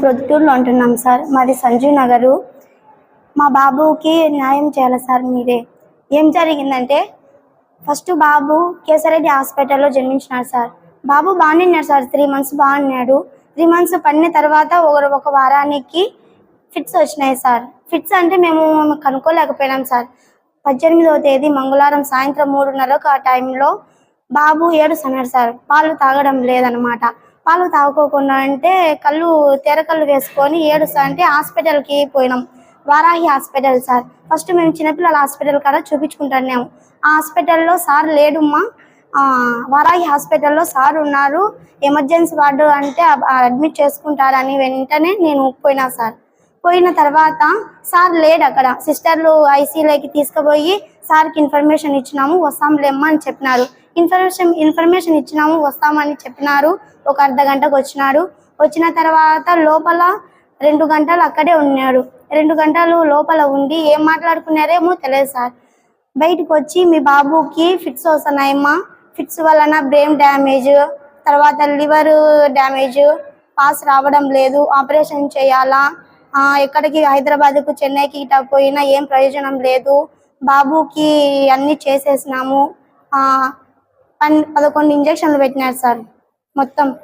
ప్రొద్దుటూరులో ఉంటున్నాం సార్. మాది సంజీవ్ నగరు. మా బాబుకి న్యాయం చేయాలి సార్ మీరే? ఏం జరిగిందంటే ఫస్ట్ బాబు కేసరెడ్డి హాస్పిటల్లో జన్మించినాడు సార్. బాబు బాగున్నాడు ఉన్నాడు సార్. త్రీ మంత్స్ బాగున్నాడు త్రీ మంత్స్ పడిన తర్వాత ఒక ఒక వారానికి ఫిట్స్ వచ్చినాయి సార్. ఫిట్స్ అంటే మేము కనుక్కోలేకపోయినాం సార్. పద్దెనిమిదవ తేదీ మంగళవారం సాయంత్రం మూడున్నరకు ఆ టైంలో బాబు ఏడుస్తున్నాడు సార్. పాలు తాగడం లేదనమాట పాలు తాగుకోకుండా అంటే కళ్ళు తెరకళ్ళు వేసుకొని ఏడుస్తా అంటే హాస్పిటల్కి పోయినాం. Varahi hospital sir. ఫస్ట్ మేము చిన్నపిల్లల హాస్పిటల్ కాడ చూపించుకుంటున్నాము ఆ హాస్పిటల్లో సార్ లేడుమ్మా. వారాహి హాస్పిటల్లో సార్ ఉన్నారు. ఎమర్జెన్సీ వార్డు అంటే అడ్మిట్ చేసుకుంటారని వెంటనే నేను పోయినా సార్. పోయిన తర్వాత సార్ లేడు అక్కడ. సిస్టర్లు ఐసీలోకి తీసుకుపోయి సార్కి ఇన్ఫర్మేషన్ ఇచ్చినాము. వస్తాంలేమ్మా అని చెప్పినారు. ఇన్ఫర్మేషన్ ఇన్ఫర్మేషన్ ఇచ్చినాము వస్తామని చెప్పినారు. ఒక అర్ధ గంటకు వచ్చినాడు వచ్చిన తర్వాత లోపల రెండు గంటలు అక్కడే ఉన్నాడు రెండు గంటలు లోపల ఉండి ఏం మాట్లాడుకున్నారేమో తెలియదు సార్. బయటకు వచ్చి మీ బాబుకి ఫిట్స్ వస్తున్నాయమ్మా. ఫిట్స్ వలన బ్రెయిన్ డ్యామేజ్ తర్వాత లివర్ డ్యామేజ్ పాస్ రావడం లేదు. ఆపరేషన్ చేయాలా? ఎక్కడికి? హైదరాబాద్కు చెన్నైకి ఇటా పోయినా ఏం ప్రయోజనం లేదు. బాబుకి అన్ని చేసేసినాము. పన్ పదకొండు ఇంజక్షన్లు పెట్టినారు సార్. మొత్తం.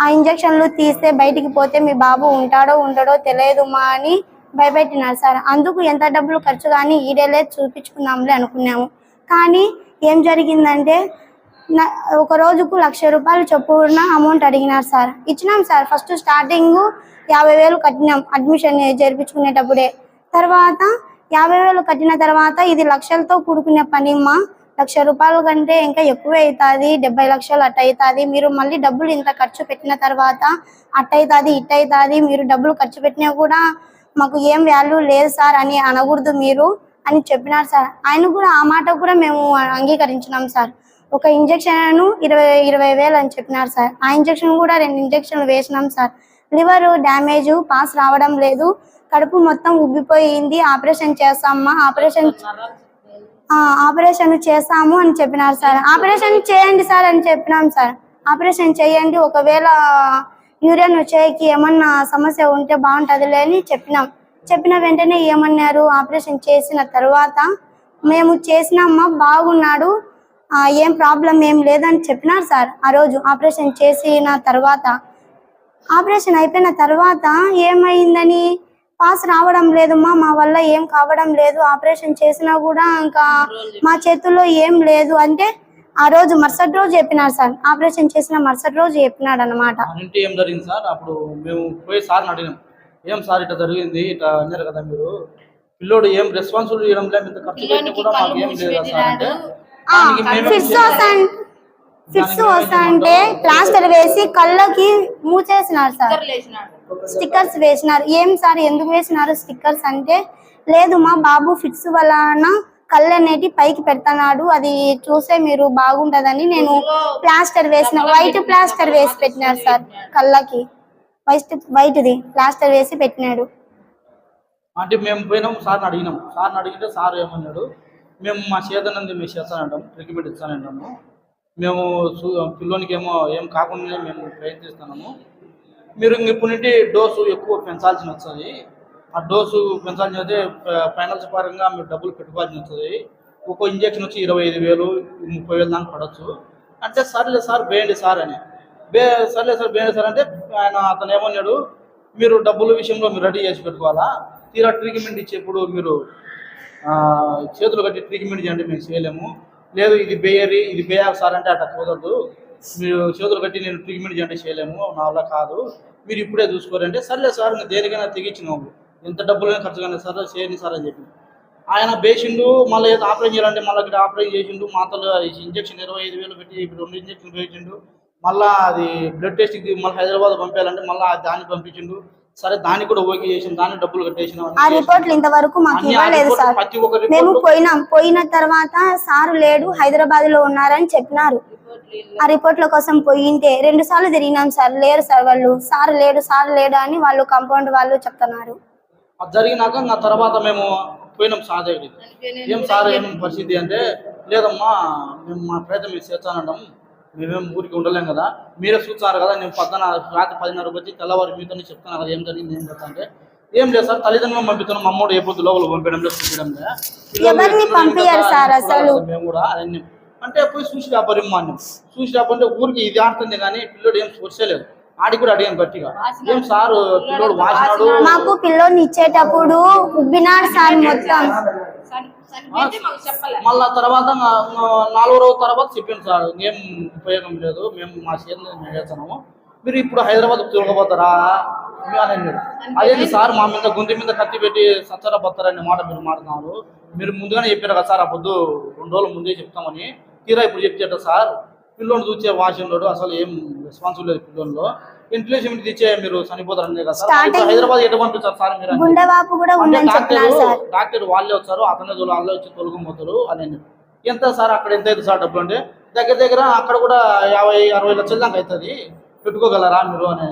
ఆ ఇంజక్షన్లు తీస్తే బయటికి పోతే మీ బాబు ఉంటాడో ఉండడో తెలియదు మా అని భయపెట్టినారు సార్. అందుకు ఎంత డబ్బులు ఖర్చు కానీ ఈడేలే చూపించుకుందాంలే అనుకున్నాము. కానీ ఏం జరిగిందంటే నా- ఒక రోజుకు లక్ష రూపాయలు చొప్పున అమౌంట్ అడిగినారు సార్. ఇచ్చినాం సార్. ఫస్ట్ స్టార్టింగ్ యాభై వేలు కట్టినాం. అడ్మిషన్ జరిపించుకునేటప్పుడే. తర్వాత యాభై వేలు కట్టిన తర్వాత ఇది లక్షలతో కూడుకునే పని మా లక్ష రూపాయల కంటే ఇంకా ఎక్కువ అవుతుంది డెబ్బై లక్షలు అట్ట అవుతుంది. మీరు మళ్ళీ డబ్బులు ఇంత ఖర్చు పెట్టిన తర్వాత అట్ట అవుతుంది ఇట్ట అవుతుంది మీరు డబ్బులు ఖర్చు పెట్టినా కూడా మాకు ఏం వాల్యూ లేదు సార్ అని అనకూడదు మీరు అని చెప్పినారు సార్. ఆయన కూడా ఆ మాట కూడా మేము అంగీకరించినాం సార్. ఒక ఇంజక్షన్ ఇరవై ఇరవై వేలు అని చెప్పినారు సార్. ఆ ఇంజక్షన్ కూడా రెండు ఇంజక్షన్లు వేసినాం సార్. లివర్ డ్యామేజ్ పాస్ రావడం లేదు. కడుపు మొత్తం ఉబ్బిపోయింది. ఆపరేషన్ చేస్తామా? ఆపరేషన్ ఆపరేషన్ చేస్తాము అని చెప్పినారు సార్. ఆపరేషన్ చేయండి సార్ అని చెప్పినాం సార్. ఆపరేషన్ చేయండి ఒకవేళ యూరియన్ వచ్చేకి ఏమన్నా సమస్య ఉంటే బాగుంటుందిలే అని చెప్పినాం. చెప్పిన వెంటనే ఏమన్నారు? ఆపరేషన్ చేసిన తర్వాత మేము చేసినామా? బాగున్నాడు. ఏం ప్రాబ్లం ఏం లేదని చెప్పినారు సార్ ఆ రోజు ఆపరేషన్ చేసిన తర్వాత. ఆపరేషన్ అయిపోయిన తర్వాత ఏమైందని పాస్ రావడం లేదమ్మా మా వల్ల ఏం కావడం లేదు. ఆపరేషన్ చేసినా కూడా ఇంకా మా చేతుల్లో ఏం లేదు. అంటే ఆ రోజు మరుసటి రోజు చెప్పినారు సార్. ఆపరేషన్ చేసిన మరుసటి రోజు చెప్పినాడు అనమాట ఏం జరిగింది సార్? అప్పుడు మేము పోయి సార్ని అడిగినాం. ఏం సార్ ఇట్లా జరిగింది? ఇట్లా అన్నారు కదా మీరు. పిల్లోడు ఏం రెస్పాన్సిబిలిటీ ఇవ్వడం లేదు. ఇంత ఖర్చు పెట్టి కూడా మాకు ఏం లేదు కదా సార్ అంటే? దానికి మేమే ఫిట్స్ చేయాలి. వస్తా అంటే. ప్లాస్టర్ వేసి కళ్ళకి మూచేసినారు సార్. స్టిక్కర్స్ వేసినారు. ఏం సార్ ఎందుకు వేసినారు స్టిక్కర్స్ అంటే లేదు మా బాబు ఫిట్స్ వలన కళ్ళు అనేటి పైకి పెడతాడు అది చూసే మీరు బాగుంటదని నేను ప్లాస్టర్ వేసిన వైట్ ప్లాస్టర్ వేసి పెట్టినారు సార్ కళ్ళకి. వైట్ వైట్ది ప్లాస్టర్ వేసి పెట్టినాడు. అంటే మేము పోయినాం సార్ని అడిగినాం. సార్ని అడిగితే సార్ ఏమన్నాడు మేము మా చేతనంది మేము చేస్తానంటాం ట్రీట్మెంట్ ఇస్తానంటాము. మేము పిల్లోనికి ఏమో ఏం కాకుండా మేము ప్రయత్నిస్తున్నాము. మీరు ఇప్పటి నుండి డోసు ఎక్కువ పెంచాల్సి వస్తుంది. ఆ డోసు పెంచాల్సి అయితే ఫైనాన్స్ పరంగా మీరు డబ్బులు పెట్టుకోవాల్సి వస్తుంది. ఒక్కో ఇంజక్షన్ వచ్చి ఇరవై ఐదు వేలు ముప్పై వేలు దాకా పడవచ్చు అంటే సర్లే సార్ వేయండి సార్ అని. బే సర్లే సార్ వేయండి సార్ అంటే ఆయన అతను ఏమన్నాడు మీరు డబ్బుల విషయంలో మీరు రెడీ చేసి పెట్టుకోవాలా? తీరా ట్రీట్మెంట్ ఇచ్చేప్పుడు మీరు చేతులు కట్టి ట్రీట్మెంట్ చేయండి మేము చేయలేము. లేదు ఇది బేయరి ఇది బేయాలి సార్ అంటే అట్లా కుదరదు. మీరు చేతులు కట్టి నేను ట్రీట్మెంట్ చేయండి చేయలేము నా వల్ల కాదు. మీరు ఇప్పుడే చూసుకోరంటే సర్లే సార్ ఇంకా దేనికైనా తెగించిన ఎంత డబ్బులైనా ఖర్చు కానీ సార్ చేయండి సార్ అని చెప్పి. ఆయన బేసిండు మళ్ళీ ఏదో ఆపరేషన్ చేయాలంటే మళ్ళీ ఇక్కడ ఆపరేషన్ చేసిండు మాతలు ఇంజక్షన్ ఇరవై ఐదు వేలు పెట్టి ఇప్పుడు రెండు ఇంజక్షన్ వేసిండు మళ్ళీ అది బ్లడ్ టెస్ట్కి మళ్ళీ హైదరాబాద్ పంపించాలంటే మళ్ళీ దాన్ని పంపించిండు. సరే దానికి కూడా ఓకే చేసిండు దానికి డబ్బులు కట్టేసినాం ఆ రిపోర్ట్లు ఇంతవరకు మాకు ఇవ్వలేదు సార్. మేము పోయినాం. పోయిన తర్వాత సారు లేడు హైదరాబాద్లో ఉన్నారని చెప్పినారు. ఆ రిపోర్ట్ల కోసం పోయింటే రెండు సార్లు తిరిగినాం సార్. లేరు సార్ వాళ్ళు. సార్ లేడు సార్ లేడు అని వాళ్ళు కాంపౌండ్ వాళ్ళు చెప్తున్నారు. అది జరిగినాక నా తర్వాత మేము పోయినాం సార్ దగ్గరికి. ఏం సార్ ఏం పరిస్థితి అంటే లేదమ్మా మేము మా ప్రయత్నం మేము చేస్తానంటాం మేమేం ఊరికి ఉండలేం కదా. మీరే చూస్తారు కదా నేను పద్దన రాత్రి పదిన్నర వచ్చి తెల్లవారు మీతోనే చెప్తాను కదా ఏం జరిగింది ఏం చేస్తా అంటే ఏం లేదు సార్ తల్లిదండ్రులను పంపిస్తున్నాం మా అమ్మోడు ఏ పొద్దు లోపల పంపించడం లేదు చూపించడం లేదు. పంపించరు సార్ అసలు. మేము కూడా అవన్నీ అంటే పోయి చూసి రాబోరు మాన్యం చూసి రాబోతే ఊరికి ఇది ఆడుతుంది కానీ పిల్లోడు ఏం చూసలేదు. ఆడికి కూడా అడిగాను గట్టిగా. ఏం సార్ పిల్లోడు వాసినాడు? మాకు పిల్లోని ఇచ్చేటప్పుడు ఉబ్బినాడు సార్ మొత్తం. మళ్ళా తర్వాత నాలుగో రోజు తర్వాత చెప్పాను సార్ ఏం ఉపయోగం లేదు మేము మా చేతులు మేము చేస్తున్నాము. మీరు ఇప్పుడు హైదరాబాద్ తిరగబోతారా? అన్నాడు. అదేంటి సార్ మా మీద గుండె మీద కత్తి పెట్టి సచ్చర బొత్తారనే మాట మీరు మాట్లాడుతున్నారు. మీరు ముందుగానే చెప్పారు కదా సార్ ఆ పొద్దు రెండు రోజులు ముందే చెప్తామని. తీరా ఇప్పుడు చెప్తేట సార్? పిల్లోని చూసే వాష్ ఉన్నాడు. అసలు ఏం రెస్పాన్స్ లేదు పిల్లోనిలో. ఇంట్లేషన్ తెచ్చే మీరు చనిపోతారనే కదా. సార్ హైదరాబాద్ ఎటు పంపించారు సార్ మీరు? అని. గుండె వాపు కూడా అంటే ఉందని చెప్తున్నారు డాక్టర్ సార్. డాక్టర్ వాళ్ళే వచ్చారు అతనే వాళ్ళే వచ్చి తొలగపోతారు అని. ఎంత సార్ అక్కడ ఎంత అవుతుంది సార్ డబ్బులు అంటే? దగ్గర దగ్గర అక్కడ కూడా యాభై అరవై లక్షల దాకా అవుతుంది. పెట్టుకోగలరా మీరు అని.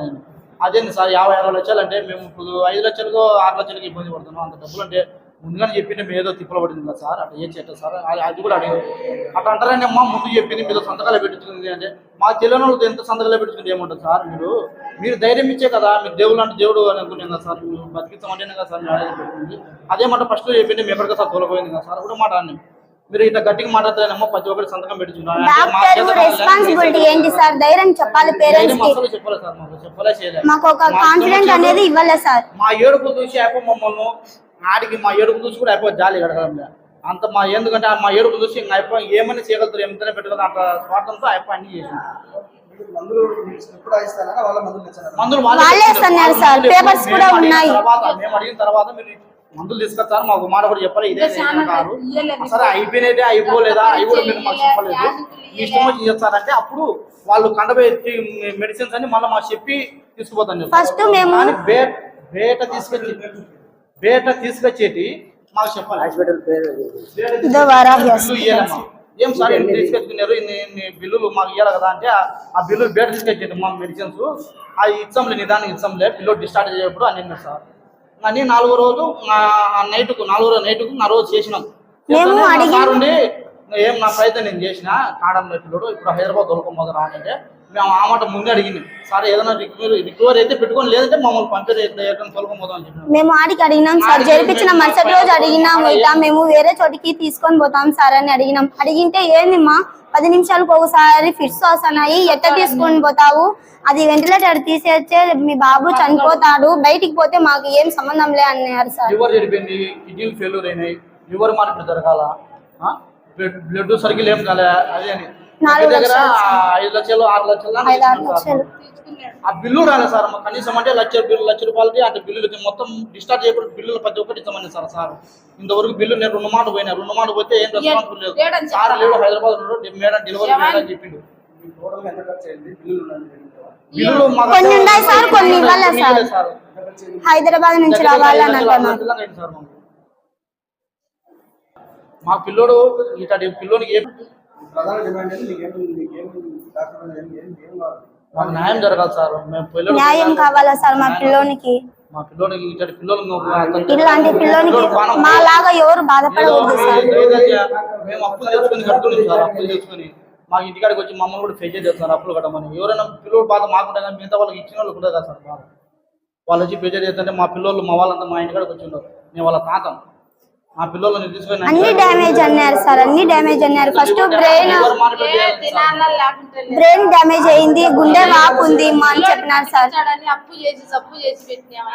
అదేంటి సార్ యాభై అరవై లక్షలు అంటే మేము ఇప్పుడు ఐదు లక్షలకు ఆరు లక్షలకి ఇబ్బంది పడుతున్నాం. అంత డబ్బులు అంటే ముందుగానే చెప్పింటే మేము ఏదో తిప్పలు పడింది కదా సార్ అట్లా ఏం చేయట్లేదు సార్. అది- అది కూడా అడిగారు. అట్లా అంటారని అమ్మ ముందు చెప్పింది మీరు సంతకాలు పెట్టుకుంది అంటే మా తెలియని వాళ్ళతో ఎంత సంతకాలు పెట్టుకుంటే ఏముంటుంది సార్ మీరు? మీరు ధైర్యం ఇచ్చే కదా మీరు దేవుడు అంటే దేవుడు అని అనుకున్నాం కదా సార్ మీరు బతికించమంటేనే కదా సార్ మీరు అడగడం పెట్టుకుంది. అదే మాట ఫస్ట్ చెప్పింది మేము ఎక్కడికి సార్ తోలపోయింది కదా సార్ కూడా మాట అన్నాం మీరు ఇట్లా గట్టిగా మాట్లాడతారేమో ప్రతి ఒక్కటి సంతకం పెట్టుకున్నారు డాక్టర్ రెస్పాన్సిబిలిటీ ఏంటి సార్? ధైర్యం చెప్పాలి పేరెంట్స్కి అసలు చెప్పలేదు సార్ మాకు చెప్పలే చేయలేదు మాకు ఒక కాన్ఫిడెంట్ అనేది ఇవ్వలేదు సార్. మా ఏడుపు చూసి మమ్మల్ని ఆడికి మా ఏడుపు చూసి కూడా అయిపో జాలి గడగడం అంత మా ఎందుకంటే మా ఏడుపు చూసి ఇంకా అయిపో ఏమని చేయగలుగుతారు ఏమైనా పెట్టుకుంటారు అంత స్వార్థంతో అయిపో అన్ని చేసింది. మందులు వాళ్ళ ఇస్తున్నారు సార్. పేపర్స్ మేము కూడా అడిగిన ఉన్నాయి. తర్వాత మేము అడిగిన తర్వాత మీరు మందులు తీసుకొచ్చారు మాకు మాట కూడా చెప్పాలి ఇదే అంటారు సరే అయిపోయినట్టే అయిపోలేదా? అవి కూడా మీరు మాకు చెప్పలేదు. మీ ఇష్టం వచ్చి చేస్తారంటే అప్పుడు వాళ్ళు కండబెట్టి మెడిసిన్స్ అని మళ్ళీ మాకు చెప్పి తీసుకుపోతాను మేము- బే- బేట తీసుకొచ్చి బేట తీసుకొచ్చేటి? మాకు చెప్పాలి. హాస్పిటల్ పేరు ఇదో వారాహి బిల్లు ఇయ్యాలమ్మా. ఏం సార్ ఇన్ని తీసుకొచ్చుకున్నారు? ఇన్ని ఇన్ని బిల్లులు మాకు ఇవ్వాలి కదా అంటే ఆ- ఆ బిల్లు బేట తీసుకొచ్చేది మా మెడిసిన్స్. అది ఇచ్చాంలే నిదానం ఇచ్చాంలే పిల్లోడు డిశ్చార్జ్ అయ్యేప్పుడు అని అన్నారు సార్. అని నాలుగో రోజు ఆ నైట్కు నాలుగో రోజు నైట్కు నా రోజు చేసినాం. మేము చేస్తేనే అడిగిన- ఏం నా ప్రయత్నం నేను చేసిన కాడంలో పిల్లోడు ఇప్పుడు హైదరాబాద్ దొరకబోదు రా అంటే మేము ఆ మాట ముందే అడిగింది. సార్ ఏదైనా రికవరీ రికవరీ అయితే పెట్టుకొని లేదంటే మమ్మల్ని పంపేది ఎక్కడ తొలగబోదాం అని చెప్పినాం మేము ఆడికి అడిగినాం సార్ జరిపించిన మరుసటి రోజు అడిగినాము ఇట్లా మేము వేరే చోటికి తీసుకొని పోతాం సార్ అని అడిగినాం. అడిగింటే ఏంది మా పది నిమిషాలకు ఒకసారి ఫిట్స్ వస్తున్నాయి ఎట్ట తీసుకొని పోతావు? అది వెంటిలేటర్ తీసేస్తే మీ బాబు చనిపోతాడు బయటికి పోతే మాకు ఏం సంబంధం లే అన్నారు సార్. లివర్ చెడిపోయింది కిడ్నీలు ఫెయిల్యూర్ అయినాయి లివర్ మార్పిడి జరగాల? బ్లడ్ సరిగ్గా లేం కాలే అదే అని. దగ్గర ఐదు లక్షలు ఆరు లక్షలు ఆ బిల్లు రాలేదు సార్. మాకు కనీసం అంటే లక్ష బిల్లు లక్ష రూపాయలకి అంటే బిల్లులకి మొత్తం డిశ్చార్జ్ చేయబడి బిల్లులు ప్రతి ఒక్కటి ఇస్తామని సార్ సార్. ఇంతవరకు బిల్లు నేను రెండు మాట పోయినా. రెండు మాట పోతే ఏం రెస్పాన్స్ లేదు. సార్? లేడు హైదరాబాద్ ఉన్నాడు మేడం డెలివరీ మేడం అని చెప్పిండు. టోటల్గా ఎంత ఖర్చు అయింది? బిల్లులు ఉన్నాయి బిల్లులు మాకు కొన్ని ఉన్నాయి సార్, కొన్ని హైదరాబాద్ నుంచి రావాలని ఐదు లక్షలు, ఆరు అంటున్నాం లక్షలు అయింది సార్ మాకు. మా పిల్లోడు ఇట్లాంటి పిల్లోనికి ఏ ప్రధాన డిమాండ్ ఏంటి నీకేం నీకేం డాక్టర్ ఏం ఏం ఏం కావాలి? మాకు న్యాయం జరగాలి సార్. మేము పిల్లలు న్యాయం కావాలా సార్ మా పిల్లోనికి? మా పిల్లోనికి ఇట్లాంటి పిల్లలు ఇట్లాంటి పిల్లోనికి మా లాగా ఎవరు బాధపడకూడదు సార్. మేము అప్పులు తెచ్చుకొని కట్టుకుని సార్ అప్పులు తెచ్చుకొని మా ఇంటికాడికి వచ్చి మమ్మల్ని కూడా ఫేస్ చేస్తారు అప్పులు కట్టమని. ఎవరైనా పిల్లలు బాధ మాకుంటే కానీ మిగతా వాళ్ళకి ఇచ్చిన వాళ్ళు కూడా కదా సార్ బాధ. వాళ్ళు వచ్చి పే చేస్తుంటే మా పిల్లలు మా వాళ్ళంతా మా ఇంటికాడికి వచ్చి ఉన్నారు నేను వాళ్ళ తాతం అన్ని డ్యామేజ్ అన్నారు సార్ అన్ని డ్యామేజ్ అన్నారు. First brain. బ్రెయిన్ డ్యామేజ్ అయింది గుండె వాపు ఉంది మా అని చెప్పినారు సార్. అప్పు చేసి సప్పు చేసి పెట్టినాం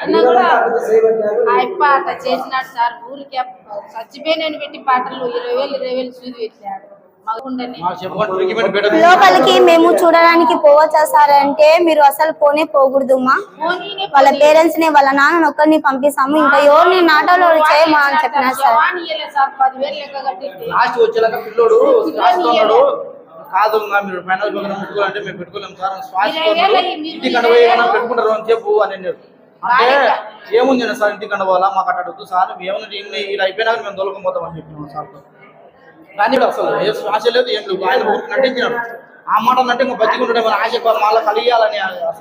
చేసినాడు సార్. ఊరికి చచ్చిపోయినని పెట్టి పాటలు ఇరవై వేలు ఇరవై వేలు సూది పెట్టినాడు. లోపలికి మేము చూడడానికి పోవచ్చా సార్ అంటే మీరు అసలు పోనే పోకూడదు మా. వాళ్ళ పేరెంట్స్ని వాళ్ళ నాన్న ఒక్కరిని పంపిస్తాము. ఇంకా ఎవరిని నాటోలో చేయమా అని చెప్పినారు సార్. కాదు మీరు ఫైనల్ పక్కన ముట్టుకోవాలంటే మేము పెట్టుకోలేము సార్. శ్వాస ఏమైనా పెట్టుకుంటారు అని చెప్పు అని అన్నాడు. అంటే ఏముంది సార్ ఇంటి కండపోవాలా మాకు అట్లా సార్. ఇన్ని ఇలా అయిపోయినాక మేము దొలకపోతాం అని చెప్పినాం సార్. కానీ అసలు ఏ శ్వాస లేదు ఏం లేదు. ఆయన నటించినాడు ఆ మాట అంటే ఇంకా బతికుంటుంటే మన ఆశ మళ్ళీ కలియాలని ఏదైనా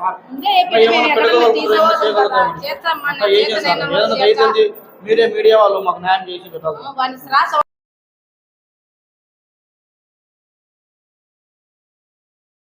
దయచేసి మీరే మీడియా వాళ్ళు మాకు న్యాయం చేసి పెట్టాలి.